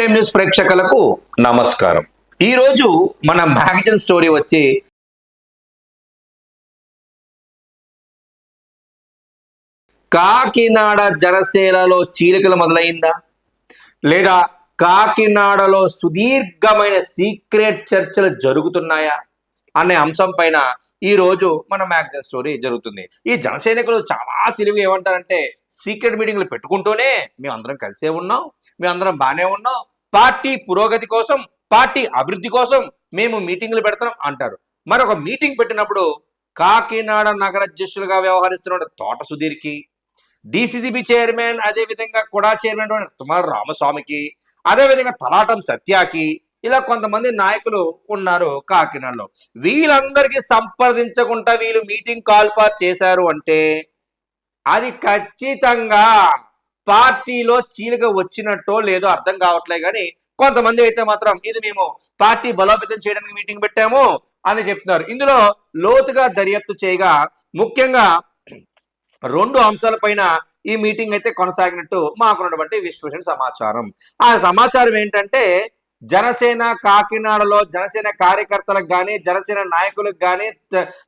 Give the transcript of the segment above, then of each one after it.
Time news ప్రేక్షకులకు నమస్కారం. ఈ రోజు మన మ్యాగజైన్ స్టోరీ వచ్చి కాకినాడ జనసేనలో చీలికలు మొదలైందా? లేదా కాకినాడలో సుదీర్ఘమైన సీక్రెట్ చర్చలు జరుగుతున్నాయా? అనే అంశం పైన ఈ రోజు మన మ్యాగజైన్ స్టోరీ జరుగుతుంది. ఈ జనసైనికులు చాలా తెలివి ఏమంటారంటే సీక్రెట్ మీటింగ్లు పెట్టుకుంటూనే మేము అందరం కలిసే ఉన్నాం మేము అందరం బాగానే ఉన్నాం పార్టీ పురోగతి కోసం పార్టీ అభివృద్ధి కోసం మేము మీటింగ్లు పెడతాం అంటారు. మరి ఒక మీటింగ్ పెట్టినప్పుడు కాకినాడ నగర అధ్యక్షులుగా వ్యవహరిస్తున్న తోట సుధీర్కి డిసిసిబి చైర్మన్ అదే విధంగా కూడా చైర్మన్ తుమారు రామస్వామికి అదేవిధంగా తలాటం సత్యాకి ఇలా కొంతమంది నాయకులు ఉన్నారు కాకినాడలో. వీళ్ళందరికీ సంప్రదించకుండా వీళ్ళు మీటింగ్ కాల్ ఫర్ చేశారు అంటే అది ఖచ్చితంగా పార్టీలో చీలిక వచ్చినట్టో లేదో అర్థం కావట్లే కానీ కొంతమంది అయితే మాత్రం ఇది మేము పార్టీ బలోపేతం చేయడానికి మీటింగ్ పెట్టాము అని చెప్తున్నారు. ఇందులో లోతుగా దర్యాప్తు చేయగా ముఖ్యంగా రెండు అంశాలపైన ఈ మీటింగ్ అయితే కొనసాగినట్టు మాకున్నటువంటి విశ్వసన సమాచారం. ఆ సమాచారం ఏంటంటే జనసేన కాకినాడలో జనసేన కార్యకర్తలకు కానీ జనసేన నాయకులకు కానీ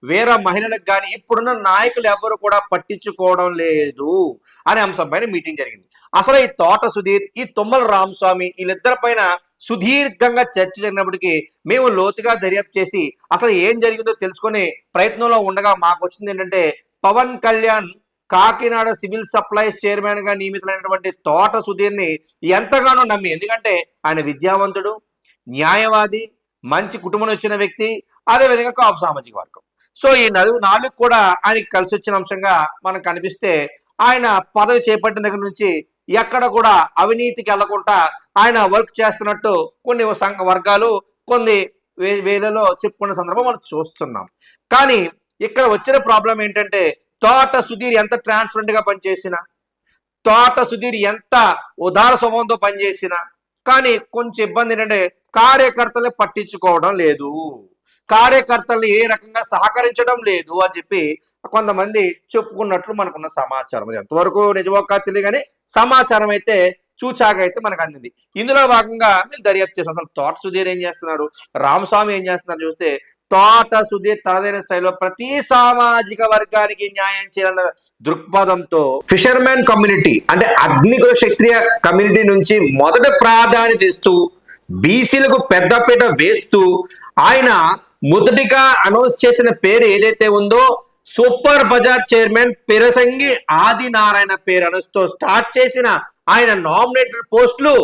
వేరే మహిళలకు కానీ ఇప్పుడున్న నాయకులు ఎవరు కూడా పట్టించుకోవడం లేదు అనే అంశం పైన మీటింగ్ జరిగింది. అసలు ఈ తోట సుధీర్ ఈ తుమ్మల రామస్వామి వీళ్ళిద్దరి పైన సుదీర్ఘంగా చర్చ జరిగినప్పటికీ మేము లోతుగా దర్యాప్తు చేసి అసలు ఏం జరిగిందో తెలుసుకునే ప్రయత్నంలో ఉండగా మాకు వచ్చింది ఏంటంటే పవన్ కళ్యాణ్ కాకినాడ సివిల్ సప్లైస్ చైర్మన్గా నియమితులైనటువంటి తోట సుధీర్ని ఎంతగానో నమ్మి ఎందుకంటే ఆయన విద్యావంతుడు న్యాయవాది మంచి కుటుంబం వచ్చిన వ్యక్తి అదేవిధంగా కాపు సామాజిక వర్గం. సో ఈ నలుగు నాలుగు కూడా ఆయనకి కలిసి వచ్చిన అంశంగా మనకు కనిపిస్తే ఆయన పదవి చేపట్టిన దగ్గర నుంచి ఎక్కడ కూడా అవినీతికి వెళ్ళకుండా ఆయన వర్క్ చేస్తున్నట్టు కొన్ని సంఘ వర్గాలు కొన్ని వే- వేలలో చెప్పుకున్న సందర్భం మనం చూస్తున్నాం. కానీ ఇక్కడ వచ్చిన ప్రాబ్లం ఏంటంటే తోట సుధీర్ ఎంత ట్రాన్స్పరెంట్గా పనిచేసినా తోట సుధీర్ ఎంత ఉదార స్వభావంతో పనిచేసినా కానీ కొంచెం ఇబ్బంది ఏంటంటే కార్యకర్తలే పట్టించుకోవడం లేదు. కార్యకర్తలు ఏ రకంగా సహకరించడం లేదు అని చెప్పి కొంతమంది చెప్పుకున్నట్లు మనకున్న సమాచారం. ఎంతవరకు నిజమో కాదు తెలియదు కానీ సమాచారం అయితే చూచాక అయితే మనకు అందింది. ఇందులో భాగంగా మేము దర్యాప్తు చేసాం అసలు తోట సుధీర్ ఏం చేస్తున్నారు రామస్వామి ఏం చేస్తున్నారు చూస్తే తోట సుధీర్ తనదైన స్థాయిలో ప్రతి సామాజిక వర్గానికి న్యాయం చేయాలన్న దృక్పథంతో ఫిషర్మెన్ కమ్యూనిటీ అంటే అగ్నికుల క్షత్రియ కమ్యూనిటీ నుంచి మొదట ప్రాధాన్యత ఇస్తూ బీసీలకు పెద్దపీట వేస్తూ ఆయన మొదటిగా అనౌన్స్ చేసిన పేరు ఏదైతే ఉందో సూపర్ బజార్ చైర్మన్ పిరసంగి ఆదినారాయణ పేరు అనుస్తో స్టార్ట్ చేసిన ఆయన నామినేటెడ్ పోస్టులు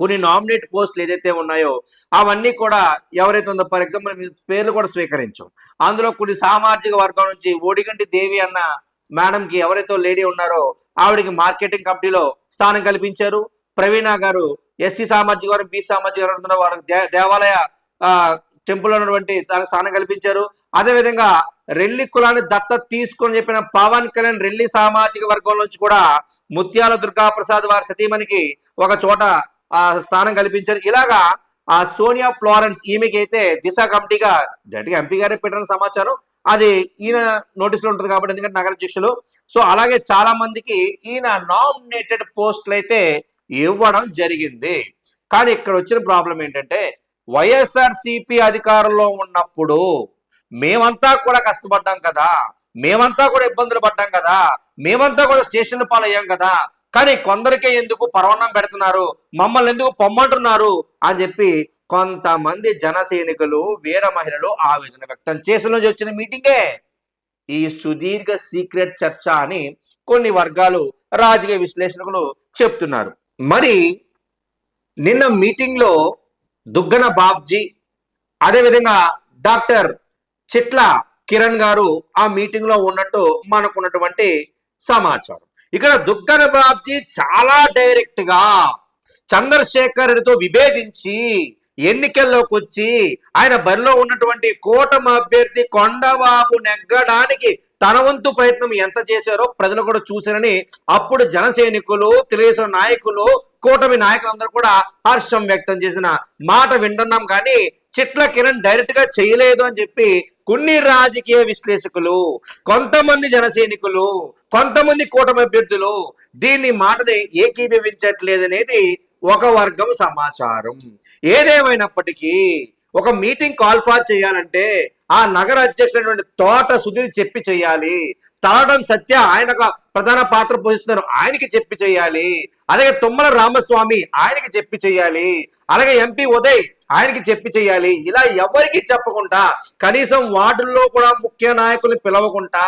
కొన్ని నామినేట్ పోస్టులు ఏదైతే ఉన్నాయో అవన్నీ కూడా ఎవరైతే ఉందో ఫర్ ఎగ్జాంపుల్ పేర్లు కూడా స్వీకరించాం. అందులో కొన్ని సామాజిక వర్గం నుంచి ఓడిగంటి దేవి అన్న మేడంకి ఎవరైతే లేడీ ఉన్నారో ఆవిడకి మార్కెటింగ్ కమిటీలో స్థానం కల్పించారు. ప్రవీణ గారు ఎస్సీ సామాజిక వర్గం బీ సామాజిక వర్గం వారికి దే- దేవాలయ టెంపుల్ ఉన్నటువంటి దానికి స్థానం కల్పించారు. అదే విధంగా రెల్లి కులాన్ని దత్తత తీసుకొని చెప్పిన పవన్ కళ్యాణ్ రెల్లి సామాజిక వర్గం నుంచి కూడా ముత్యాల దుర్గా ప్రసాద్ వారి సతీమణికి ఒక చోట స్థానం కల్పించారు. ఇలాగా ఆ సోనియా ఫ్లోరెన్స్ ఈమెకైతే దిశ కమిటీగా డైరెక్ట్గా ఎంపీ గారే పెట్టిన సమాచారం. అది ఈయన నోటీసులో ఉంటుంది కాబట్టి ఎందుకంటే నగర అధ్యక్షులు. సో అలాగే చాలా మందికి ఈయన నామినేటెడ్ పోస్టులు అయితే ఇవ్వడం జరిగింది. కానీ ఇక్కడ వచ్చిన ప్రాబ్లం ఏంటంటే వైఎస్ఆర్ సిపి అధికారంలో ఉన్నప్పుడు మేమంతా కూడా కష్టపడ్డాం కదా. మేమంతా కూడా ఇబ్బందులు పడ్డాం కదా. మేమంతా కూడా స్టేషన్ల పాలయ్యాం కదా. కానీ కొందరికే ఎందుకు పర్వణం పెడుతున్నారు? మమ్మల్ని ఎందుకు పొమ్మంటున్నారు? అని చెప్పి కొంతమంది జన సైనికులు వీర మహిళలు ఆవేదన వ్యక్తం చేసిన నుంచి వచ్చిన మీటింగే ఈ సుదీర్ఘ సీక్రెట్ చర్చ అని కొన్ని వర్గాలు రాజకీయ విశ్లేషకులు చెప్తున్నారు. మరి నిన్న మీటింగ్లో దుగ్గన బాబ్జీ అదేవిధంగా డాక్టర్ చిట్ల కిరణ్ గారు ఆ మీటింగ్లో ఉన్నట్టు మనకున్నటువంటి సమాచారం. ఇక్కడ దుగ్గన బాబ్జీ చాలా డైరెక్ట్గా చంద్రశేఖర్ విభేదించి ఎన్నికల్లోకి వచ్చి ఆయన బరిలో ఉన్నటువంటి కూటమి అభ్యర్థి కొండబాబు నెగ్గడానికి తన వంతు ప్రయత్నం ఎంత చేశారో ప్రజలు కూడా చూశారని అప్పుడు జన సైనికులు తెలుగుదేశం నాయకులు కూటమి నాయకులందరూ కూడా హర్షం వ్యక్తం చేసిన మాట వింటున్నాం కానీ చిట్ల కిరణ్ డైరెక్ట్గా చేయలేదు అని చెప్పి కొన్ని రాజకీయ విశ్లేషకులు కొంతమంది జనసైనికులు కొంతమంది కూటమి అభ్యర్థులు దీన్ని మాటని ఏకీభవించట్లేదు అనేది ఒక వర్గం సమాచారం. ఏదేమైనప్పటికీ ఒక మీటింగ్ కాల్ ఫార్ చేయాలంటే ఆ నగర అధ్యక్షుడైనటువంటి తోట సుధీర్ చెప్పి చేయాలి. తాళడం సత్య ఆయన ఒక ప్రధాన పాత్ర పోషిస్తున్నారు. ఆయనకి చెప్పి చేయాలి. అలాగే తుమ్మల రామస్వామి ఆయనకి చెప్పి చేయాలి. అలాగే ఎంపీ ఉదయ్ ఆయనకి చెప్పి చేయాలి. ఇలా ఎవరికి చెప్పకుండా కనీసం వార్డుల్లో కూడా ముఖ్య నాయకుల్ని పిలవకుండా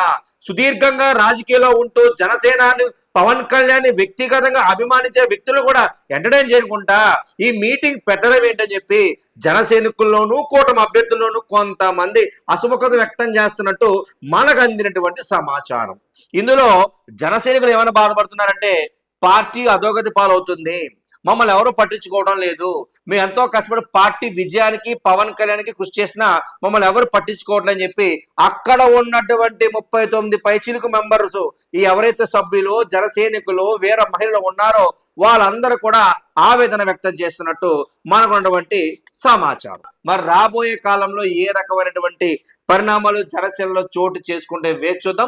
సుదీర్ఘంగా రాజకీయాల్లో ఉంటూ జనసేనాన్ని పవన్ కళ్యాణ్ వ్యక్తిగతంగా అభిమానించే వ్యక్తులు కూడా ఎంటర్టైన్ చేయకుండా ఈ మీటింగ్ పెట్టడం ఏంటని చెప్పి జనసైనికుల్లోనూ కూటమి అభ్యర్థుల్లోనూ కొంతమంది అసుముఖత వ్యక్తం చేస్తున్నట్టు మనకు అందినటువంటి సమాచారం. ఇందులో జనసైనికులు ఏమైనా బాధపడుతున్నారంటే పార్టీ అధోగతి పాలవుతుంది. మమ్మల్ని ఎవరు పట్టించుకోవడం లేదు. మేము ఎంతో కష్టపడి పార్టీ విజయానికి పవన్ కళ్యాణ్కి కృషి చేసినా మమ్మల్ని ఎవరు పట్టించుకోవడం అని చెప్పి అక్కడ ఉన్నటువంటి ముప్పై తొమ్మిది పైచిలుకు మెంబర్స్ ఈ ఎవరైతే సభ్యులు జనసైనికులు వేరే మహిళలు ఉన్నారో వాళ్ళందరూ కూడా ఆవేదన వ్యక్తం చేస్తున్నట్టు మనకు ఉన్నటువంటి సమాచారం. మరి రాబోయే కాలంలో ఏ రకమైనటువంటి పరిణామాలు జనసేనలో చోటు చేసుకుంటే వేచి చూద్దాం.